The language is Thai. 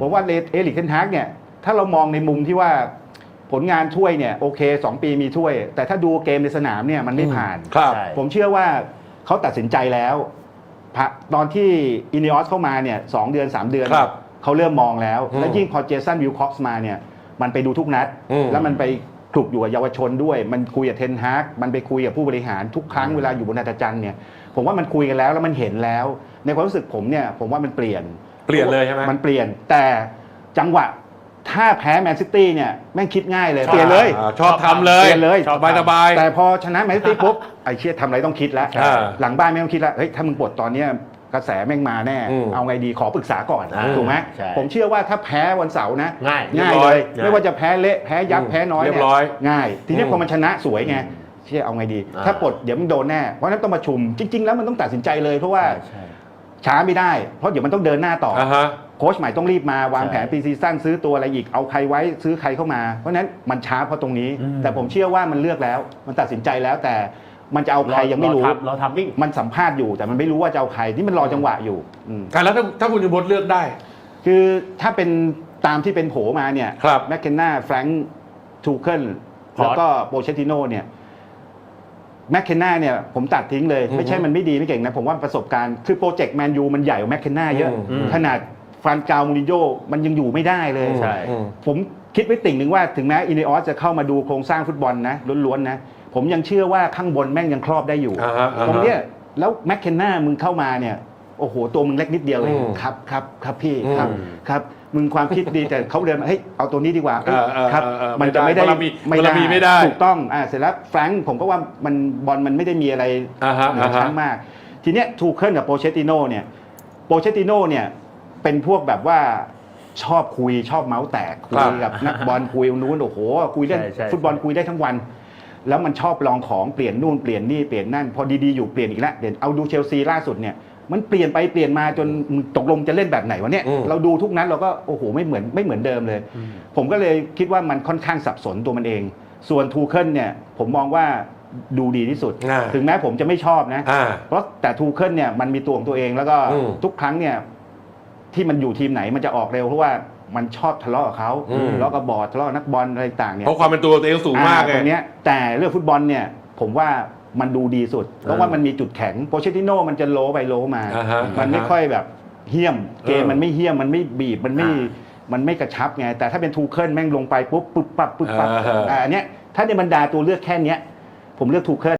ผมว่าเอลิกเทนฮากเนี่ยถ้าเรามองในมุมที่ว่าผลงานช่วยเนี่ยโอเค 2 ปีมีช่วย แต่ถ้าดูเกมในสนามเนี่ยมันไม่ผ่าน ครับใช่ผมเชื่อว่าเขาตัดสินใจแล้วพะตอนที่อินิออสเข้ามาเนี่ยสองเดือน 3 เดือน ครับเขาเริ่มมองแล้ว อืมแล้วยิ่งพอเจสันวิลคอกซ์มาเนี่ยมันไปดูทุกนัด อืม แล้วมันไปคลุกอยู่กับเยาวชนด้วย มันคุยกับเทนฮากมันไปคุยกับผู้บริหารทุกครั้งเวลาอยู่บนนาตาจันทร์เนี่ย ผมว่ามันคุยกันแล้วแล้วมันเห็นแล้ว ในความรู้สึกผมเนี่ยผมว่ามันเปลี่ยนเปลี่ยนเลยใช่ไหมมันเปลี่ยนแต่จังหวะถ้าแพ้แมนซิตี้เนี่ยแม่งคิดง่ายเลยชอบเปลี่ยนเลย อ่าชอบทำเลยเปลี่ยนเลยชอบสบายสบายแต่พอชนะแมนซิตี้ปุ๊บไอ้เชี่ยทำอะไรต้องคิดแล้วใช่หลังบ้านไม่ต้องคิดแล้วเฮ้ยถ้ามึงปลดตอนเนี้ยกระแสแม่งมาแน่ อืมเอาไงดีขอปรึกษาก่อนอ่าถูกไหมใช่ ผมเชื่อว่าถ้าแพ้วันเสาร์นะ ง่าย ง่ายเรียบร้เลอยยไม่ว่าจะแพ้เละแพ้ยับอืมแพ้น้อยเรียบเนี่ยร้อยง่าย ทีนี้อืมพอมันชนะสวยไง เชี่ยเอาไงดี อ่า ถ้าปลดเดี๋ยวมึงโดนแน่เพราะฉะนั้นต้องประชุมจริง ๆ แล้วมันต้องตัดสินใจเลยเพราะว่าใช่ ช้าไม่ได้เพราะเดี๋ยวมันต้องเดินหน้าต่อออ่าฮะ โค้ชใหม่ต้องรีบมาวางใช่แผนปีซีซั่นซื้อตัวอะไรอีกเอาใครไว้ซื้อใครเข้ามา เพราะฉะนั้นมันช้าเพราะตรงนี้ อืม แต่ผมเชื่อว่ามันเลือกแล้ว มันตัดสินใจแล้วแต่มันจะเอาใครยังไม่รู้เราทำเราทำวิ่ง มันสัมภาษณ์อยู่แต่มันไม่รู้ว่าจะเอาใครที่มันรอจังหวะอยู่อืมการแล้วถ้าถ้าคุณยมพจน์เลือกได้คือถ้าเป็นตามที่เป็นโผมาเนี่ย ครับ แมคเคนนาแฟรงค์ทูเคิลพอร์ต แล้วก็โปเชติโนเนี่ย แมคเคนนาเนี่ยผมตัดทิ้งเลยอือฮึไม่ใช่มันไม่ดีไม่เก่งนะ ผมว่าประสบการณ์คือโปรเจกต์แมนยูมันใหญ่กว่าแมคเคนนาเยอะ อืม ขนาดฟรานกาวมูรินโญ่มันยังอยู่ไม่ได้เลย ใช่ อืม ผมคิดไว้ติ่งหนึ่งว่าถึงแม้อินเนอสจะเข้ามาดูโครงสร้างฟุตบอลนะล้วนๆนะ ผมยังเชื่อว่าข้างบนแม่งยังครอบได้อยู่ อ่าฮะอ่าฮะ ตรงเนี้ยแล้วแมคเคนนามึงเข้ามาเนี่ย โอ้โหตัวมึงเล็กนิดเดียวเองอืมครับครับครับพี่อืมครับครับมึงความคิดดีแต่เขาเดินมาเฮ้ยเอาตัวนี้ดีกว่าเอ้ยเออเออครับเออเออมันจะไม่ได้บารมีบารมีไม่ได้ ถูกต้องอ่าเสร็จแล้วแฟรงค์ผมก็ว่ามันบอลมันไม่ได้มีอะไร อ่าฮะเหนืออ่าฮะชั้นมาก ทีเนี้ยทูเคิลกับโปเชติโนเนี่ยโปเชติโนเนี่ยเป็นพวกแบบว่าชอบคุยชอบเมาส์แตกคุครัยบกับนักบอลคุยนู้นโอ้โหคุยเรื่องใช่ใช่ ฟุตบอลคุยได้ทั้งวัน แล้วมันชอบลองของเปลี่ยนนู่นเปลี่ยนนี่เปลี่ยนนั่น พอดีๆอยู่เปลี่ยนอีกแล้วเดี๋ยวเอาดูเชลซีล่าสุดเนี่ย มันเปลี่ยนไปเปลี่ยนมาจนมึงตกลงจะเล่นแบบไหนวะเนี่ยอืมเราดูทุกนัดเราก็โอ้โหไม่เหมือนไม่เหมือนเดิมเลย ผมก็เลยคิดว่ามันค่อนข้างสับสนตัวมันเอง ส่วนทูเคิลเนี่ยผมมองว่าดูดีที่สุด อ่า ถึงแม้ผมจะไม่ชอบนะ อ่า เพราะแต่ทูเคิลเนี่ยมันมีตัวของตัวเองแล้วก็อืมทุกครั้งเนี่ยที่มันอยู่ทีมไหนมันจะออกเร็วเพราะว่ามันชอบทะเลาะกับเขาอืม ทะเลาะกับบอร์ดทะเลาะกับนักบอลอะไรต่างเนี่ยเพราะความเป็นตัวตัวเองสูงมากอ่ไงตรงเนี้ยแต่เรื่องฟุตบอลเนี่ยผมว่า มันดูดีสุด เพราะว่ามันมีจุดแข็งโปเชติโนมันจะโลไปโลมา อ่าฮะมันไม่อ่าฮะค่อยแบบเฮี้ยม เกมเออมันไม่เฮี้ยมมันไม่บีบมันไม่อ่ามันไม่กระชับไง แต่ถ้าเป็นทูเคิลแม่งลงไปปุ๊บปุ๊บปั๊บปุ๊บปั๊บอ่าฮะ อ่าอันเนี้ยถ้าในบรรดาตัวเลือกแค่เนี้ย ผมเลือกทูเคิล